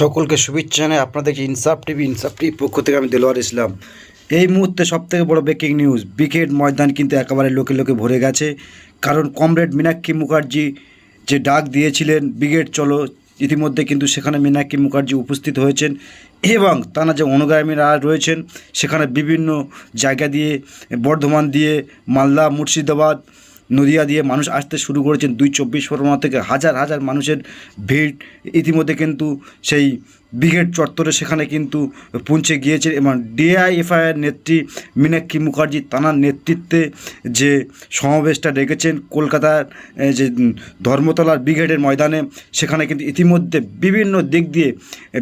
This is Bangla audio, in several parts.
সকলকে শুভেচ্ছা জানাই আপনাদের ইনসাফ টিভি, ইনসাফ টিভির পক্ষ থেকে আমি দেলোয়ার ইসলাম। এই মুহূর্তে সবথেকে বড় ব্রেকিং নিউজ ব্রিগেড ময়দান কিন্তু একেবারে লোকে লোকে ভরে গেছে। কারণ কমরেড মীনাক্ষী মুখার্জি যে ডাক দিয়েছিলেন ব্রিগেড চলো, ইতিমধ্যে কিন্তু সেখানে মীনাক্ষী মুখার্জি উপস্থিত হয়েছেন এবং তারা যে অনুগামীরা রয়েছেন, সেখানে বিভিন্ন জায়গা দিয়ে, বর্ধমান দিয়ে, মালদা, মুর্শিদাবাদ নদিয়া দিয়ে মানুষ আসতে শুরু করেছেন দুই চব্বিশ পরগনা থেকে। হাজার হাজার মানুষের ভিড়। ইতিমধ্যে কিন্তু সেই ব্রিগেড চত্বরে সেখানে কিন্তু পৌঁছে গিয়েছে এবং ডিআইএফআইয়ের নেত্রী মীনাক্ষী মুখার্জি তানার নেতৃত্বে যে সমাবেশটা ডেকেছেন কলকাতার যে ধর্মতলার ব্রিগেডের ময়দানে, সেখানে কিন্তু ইতিমধ্যে বিভিন্ন দিক দিয়ে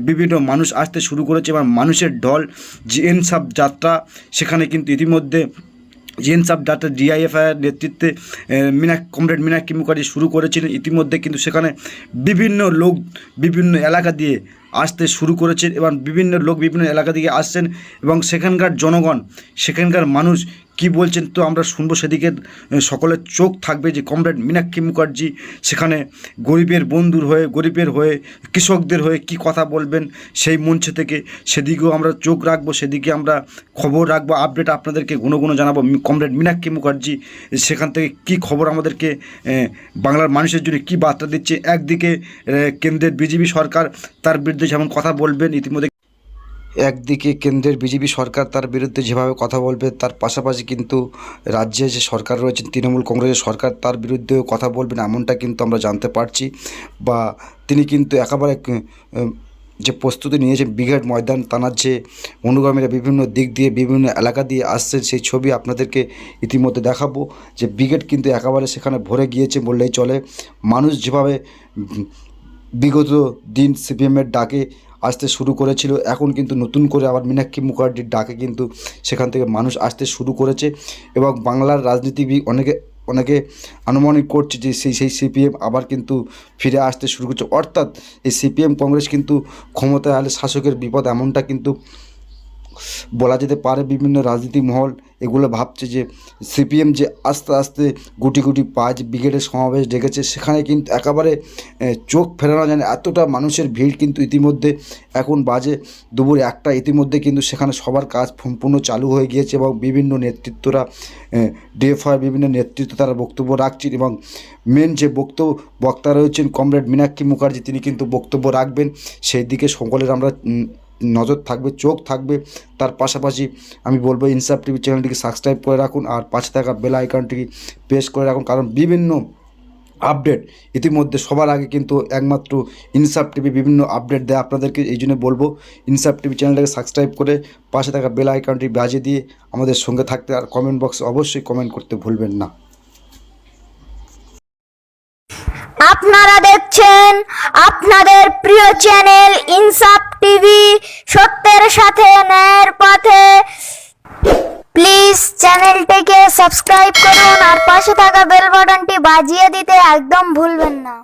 বিভিন্ন মানুষ আসতে শুরু করেছে এবং মানুষের ঢল, যে এনসাব যাত্রা, সেখানে কিন্তু ইতিমধ্যে জেন সাব ডাটা ডিআইএফআইয়ের নেতৃত্বে মিনাক, কমরেড মিনাক্ষী মুখার্জি শুরু করেছিলেন ইতিমধ্যে কিন্তু সেখানে বিভিন্ন লোক বিভিন্ন এলাকা দিয়ে আসতে শুরু করেছেন এবং বিভিন্ন লোক বিভিন্ন এলাকা থেকে আসছেন এবং সেখানকার জনগণ, সেখানকার মানুষ কি বলছেন তো আমরা শুনব সেদিকে সকলের চোখ থাকবে যে কমরেড মীনাক্ষী মুখার্জি সেখানে গরিবের বন্ধুর হয়ে, গরিবের হয়ে, কৃষকদের হয়ে কি কথা বলবেন সেই মঞ্চ থেকে সেদিকেও আমরা চোখ রাখব, সেদিকে আমরা খবর রাখব, আপডেট আপনাদেরকে ঘন ঘন জানাব। কমরেড মীনাক্ষী মুখার্জি সেখান থেকে কি খবর আমাদেরকে বাংলার মানুষের জন্য কি বার্তা দিচ্ছে? একদিকে কেন্দ্রের বিজেপি সরকার তার বিরুদ্ধে যেমন কথা বলবেন, ইতিমধ্যে একদিকে কেন্দ্রের বিজেপি সরকার তার বিরুদ্ধে যেভাবে কথা বলবে, তার পাশাপাশি কিন্তু রাজ্যে যে সরকার রয়েছেন, তৃণমূল কংগ্রেসের সরকার, তার বিরুদ্ধেও কথা বলবেন এমনটা কিন্তু আমরা জানতে পারছি। বা তিনি কিন্তু একেবারে যে প্রস্তুতি নিয়েছেন ব্রিগেড ময়দান, তানার যে অনুগামীরা বিভিন্ন দিক দিয়ে, বিভিন্ন এলাকা দিয়ে আসছেন, সেই ছবি আপনাদেরকে ইতিমধ্যে দেখাবো। যে ব্রিগেড কিন্তু একেবারে সেখানে ভরে গিয়েছে বললেই চলে। মানুষ যেভাবে বিগত দিন সিপিএমের ডাকে আসতে শুরু করেছিল। এখন কিন্তু নতুন করে আবার মীনাক্ষী মুখার্জির ডাকে কিন্তু সেখান থেকে মানুষ আসতে শুরু করেছে এবং বাংলার রাজনীতিবিদ অনেকে অনেকে আনুমানিক করছে যে সেই সেই সিপিএম আবার কিন্তু ফিরে আসতে শুরু করছে। অর্থাৎ এই সিপিএম কংগ্রেস কিন্তু ক্ষমতায় আলে শাসকের বিপদ এমনটা কিন্তু বলা যেতে পারে বিভিন্ন রাজনীতি মহল এগুলো ভাবছে যে সিপিএম যে আস্তে আস্তে গুটি গুটি পাঁচ ব্রিগেডের সমাবেশ ডেকেছে, সেখানে কিন্তু একেবারে চোখ ফেরানো যায় না। এতটা মানুষের ভিড় কিন্তু ইতিমধ্যে এখন বাজে। দুপুর একটা ইতিমধ্যে কিন্তু সেখানে সবার কাজ সম্পূর্ণ চালু হয়ে গিয়েছে এবং বিভিন্ন নেতৃত্বরা ডিএফআই বিভিন্ন নেতৃত্ব তারা বক্তব্য রাখছেন এবং মেন যে বক্তব্য বক্তা রয়েছেন কমরেড মীনাক্ষী মুখার্জি, তিনি কিন্তু বক্তব্য রাখবেন। সেই দিকে সকলের আমরা নজর থাকবে, চোখ থাকবে। তার পাশাপাশি আমি বলব ইনসাফ টিভি চ্যানেলটিকে সাবস্ক্রাইব করে রাখুন আর পাশে থাকা বেল আইকনটিকে প্রেস করে রাখুন কারণ বিভিন্ন আপডেট ইতিমধ্যে সবার আগে কিন্তু একমাত্র ইনসাফ টিভি বিভিন্ন আপডেট দেয় আপনাদেরকে। এই জন্য বলব ইনসাফ টিভি চ্যানেলটাকে সাবস্ক্রাইব করে পাশে থাকা বেল আইকনটি বাজিয়ে দিয়ে আমাদের সঙ্গে থাকতে আর কমেন্ট বক্সে অবশ্যই কমেন্ট করতে ভুলবেন না। আপনারা দেখছেন আপনাদের প্রিয় চ্যানেল ইনসাফ টিভি সত্যের সাথে ন্যায়ের পথে। প্লিজ চ্যানেলটিকে সাবস্ক্রাইব করুন আর পাশে থাকা বেল বাটনটি বাজিয়ে দিতে একদম ভুলবেন না।